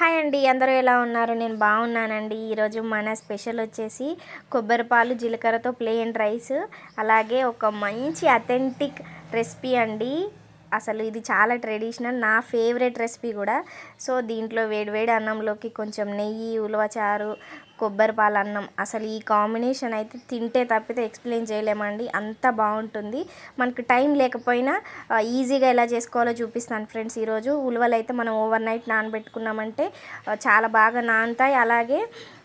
Hi అండి అందరూ ఎలా ఉన్నారు? నేను బాగున్నానండి. ఈరోజు మన స్పెషల్ వచ్చేసి కొబ్బరి పాలు జీలకర్రతో ప్లెయిన్ రైస్ అలాగే ఒక మంచి అథెంటిక్ రెసిపీ అండి. అసలు ఇది చాలా ట్రెడిషనల్ నా ఫేవరెట్ రెసిపీ కూడా. సో దీంట్లో వేడివేడి అన్నంలోకి కొంచెం నెయ్యి ఉలవచారు కొబ్బరి పాలు అన్నం. అసలు ఈ కాంబినేషన్ అయితే తింటే తప్పితే ఎక్స్ప్లెయిన్ చేయలేమండి. అంత బాగుంటుంది. మనకు టైం లేకపోయినా ఈజీగా ఎలా చేసుకోవాలో చూపిస్తాను ఫ్రెండ్స్ ఈరోజు. ఉలవలు అయితే మనం ఓవర్ నైట్ నానబెట్టుకున్నామంటే చాలా బాగా నానుతాయి. అలాగే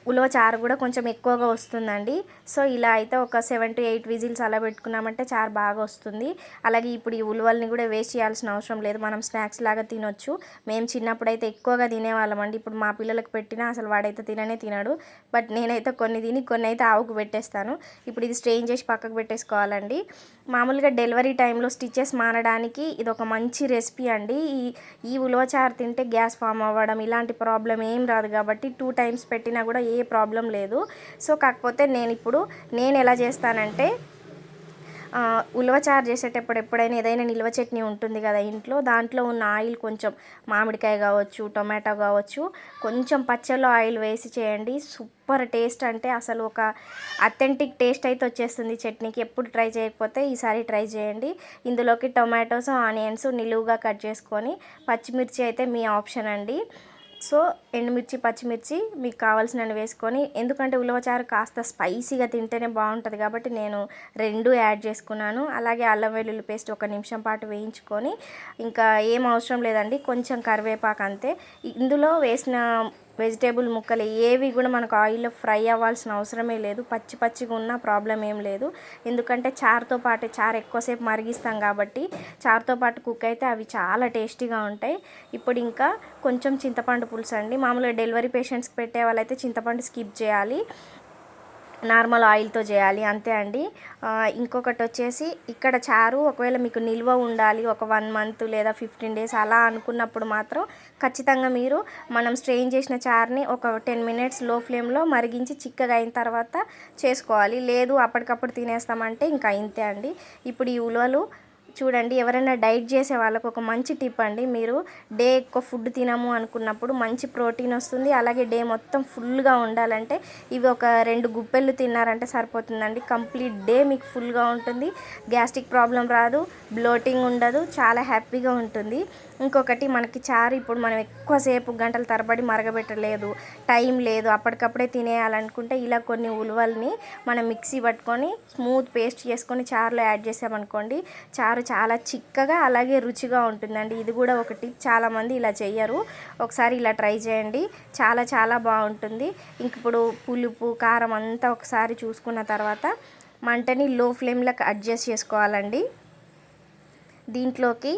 ఉలవ చారు కూడా కొంచెం ఎక్కువగా వస్తుందండి. సో ఇలా అయితే ఒక సెవెన్ టు ఎయిట్ విజిల్స్ అలా పెట్టుకున్నామంటే చారు బాగా వస్తుంది. అలాగే ఇప్పుడు ఈ ఉలవల్ని కూడా వేస్ట్ చేయాల్సిన అవసరం లేదు. మనం స్నాక్స్ లాగా తినొచ్చు. మేము చిన్నప్పుడు అయితే ఎక్కువగా తినేవాళ్ళం అండి. ఇప్పుడు మా పిల్లలకు పెట్టినా అసలు వాడైతే తిననే తినడు. బట్ నేనైతే కొన్ని తిని కొన్ని అయితే ఆవుకు పెట్టేస్తాను. ఇప్పుడు ఇది స్ట్రెయిన్ చేసి పక్కకు పెట్టేసుకోవాలండి. మామూలుగా డెలివరీ టైంలో స్టిచెస్ మారడానికి ఇది ఒక మంచి రెసిపీ అండి. ఈ ఈ ఉలవచారు తింటే గ్యాస్ ఫామ్ అవ్వడం ఇలాంటి ప్రాబ్లం ఏం రాదు కాబట్టి టూ టైమ్స్ పెట్టినా కూడా ఏ ఏ ప్రాబ్లం లేదు. సో కాకపోతే నేను ఇప్పుడు నేను ఎలా చేస్తానంటే ఉలవ ఉలవచారు చేసేటప్పుడు ఎప్పుడైనా ఏదైనా నిల్వ చట్నీ ఉంటుంది కదా ఇంట్లో దాంట్లో ఉన్న ఆయిల్ కొంచెం మామిడికాయ కావచ్చు టొమాటో కావచ్చు కొంచెం పచ్చళ్ళు ఆయిల్ వేసి చేయండి. సూపర్ టేస్ట్ అంటే అసలు ఒక అథెంటిక్ టేస్ట్ అయితే వచ్చేస్తుంది చట్నీకి. ఎప్పుడు ట్రై చేయకపోతే ఈసారి ట్రై చేయండి. ఇందులోకి టొమాటోస్ ఆనియన్స్ నిలువుగా కట్ చేసుకొని పచ్చిమిర్చి అయితే మీ ఆప్షన్ అండి. సో ఎండుమిర్చి పచ్చిమిర్చి మీకు కావాల్సినవి వేసుకొని ఎందుకంటే ఉలవచారు కాస్త స్పైసీగా తింటేనే బాగుంటుంది కాబట్టి నేను రెండు యాడ్ చేసుకున్నాను. అలాగే అల్లం వెల్లుల్లి పేస్ట్ ఒక నిమిషం పాటు వేయించుకొని ఇంకా ఏం అవసరం లేదండి కొంచెం కరివేపాకు అంతే. ఇందులో వేసిన వెజిటేబుల్ ముక్కలు ఏవి కూడా మనకు ఆయిల్లో ఫ్రై అవ్వాల్సిన అవసరమే లేదు. పచ్చి పచ్చిగా ఉన్న ప్రాబ్లం ఏం లేదు. ఎందుకంటే చారుతో పాటు చారు ఎక్కువసేపు మరిగిస్తాం కాబట్టి చారుతో పాటు కుక్ అయితే అవి చాలా టేస్టీగా ఉంటాయి. ఇప్పుడు ఇంకా కొంచెం చింతపండు పులుసు అండి. మామూలుగా డెలివరీ పేషెంట్స్కి పెట్టే వాళ్ళైతే చింతపండు స్కిప్ చేయాలి. నార్మల్ ఆయిల్తో చేయాలి అంతే అండి. ఇంకొకటి వచ్చేసి ఇక్కడ చారు ఒకవేళ మీకు నిల్వ ఉండాలి ఒక వన్ మంత్ లేదా ఫిఫ్టీన్ డేస్ అలా అనుకున్నప్పుడు మాత్రం ఖచ్చితంగా మీరు మనం స్ట్రెయిన్ చేసిన చారుని ఒక టెన్ మినిట్స్లో ఫ్లేమ్లో మరిగించి చిక్కగా అయిన తర్వాత చేసుకోవాలి. లేదు అప్పటికప్పుడు తినేస్తామంటే ఇంకా ఇంతే అండి. ఇప్పుడు ఈ ఉలవలు చూడండి ఎవరైనా డైట్ చేసే వాళ్ళకు ఒక మంచి టిప్ అండి. మీరు డే ఎక్కువ ఫుడ్ తినము అనుకున్నప్పుడు మంచి ప్రోటీన్ వస్తుంది. అలాగే డే మొత్తం ఫుల్గా ఉండాలంటే ఇవి ఒక రెండు గుప్పెళ్ళు తిన్నారంటే సరిపోతుందండి. కంప్లీట్ డే మీకు ఫుల్గా ఉంటుంది. గ్యాస్ట్రిక్ ప్రాబ్లం రాదు బ్లోటింగ్ ఉండదు చాలా హ్యాపీగా ఉంటుంది. ఇంకొకటి మనకి చారు ఇప్పుడు మనం ఎక్కువసేపు గంటల తరబడి మరగబెట్టలేదు టైం లేదు అప్పటికప్పుడే తినేయాలనుకుంటే ఇలా కొన్ని ఉలవల్ని మనం మిక్సీ పట్టుకొని స్మూత్ పేస్ట్ చేసుకొని చారులో యాడ్ చేసామనుకోండి చారు చాలా చిక్కగా అలాగే రుచిగా ఉంటుందండి. ఇది కూడా ఒక టిప్. చాలామంది ఇలా చేయరు ఒకసారి ఇలా ట్రై చేయండి. చాలా చాలా బాగుంటుంది. ఇంక ఇప్పుడు పులుపు కారం అంతా ఒకసారి చూసుకున్న తర్వాత మంటని లో ఫ్లేమ్లోకి అడ్జస్ట్ చేసుకోవాలండి. దీంట్లోకి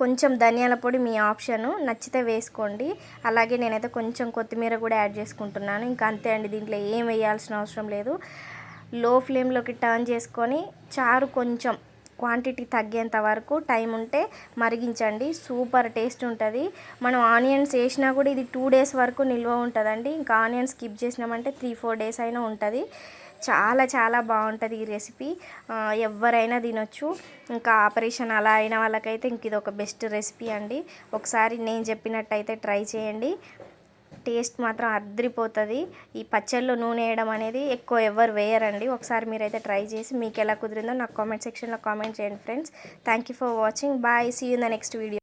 కొంచెం ధనియాల పొడి మీ ఆప్షను. నచ్చితే వేసుకోండి. అలాగే నేనైతే కొంచెం కొత్తిమీర కూడా యాడ్ చేసుకుంటున్నాను. ఇంకా అంతే అండి. దీంట్లో ఏం వేయాల్సిన అవసరం లేదు. లో ఫ్లేమ్లోకి టర్న్ చేసుకొని చారు కొంచెం క్వాంటిటీ తగ్గేంత వరకు టైం ఉంటే మరిగించండి. సూపర్ టేస్ట్ ఉంటుంది. మనం ఆనియన్స్ వేసినా కూడా ఇది టూ డేస్ వరకు నిల్వ ఉంటుందండి. ఇంకా ఆనియన్స్ స్కిప్ చేసినామంటే త్రీ ఫోర్ డేస్ అయినా ఉంటుంది. చాలా చాలా బాగుంటుంది ఈ రెసిపీ. ఎవరైనా తినొచ్చు. ఇంకా ఆపరేషన్ అలా అయిన వాళ్ళకైతే ఇంక ఇది ఒక బెస్ట్ రెసిపీ అండి. ఒకసారి నేను చెప్పినట్టయితే ట్రై చేయండి. టేస్ట్ మాత్రం అద్రిపోతుంది. ఈ పచ్చళ్ళు నూనె వేయడం అనేది ఎక్కువ ఎవరు వేయరండి. ఒకసారి మీరైతే ట్రై చేసి మీకు ఎలా కుదిరిందో నాకు కామెంట్ సెక్షన్లో కామెంట్ చేయండి friends. Thank you for watching bye see in the next video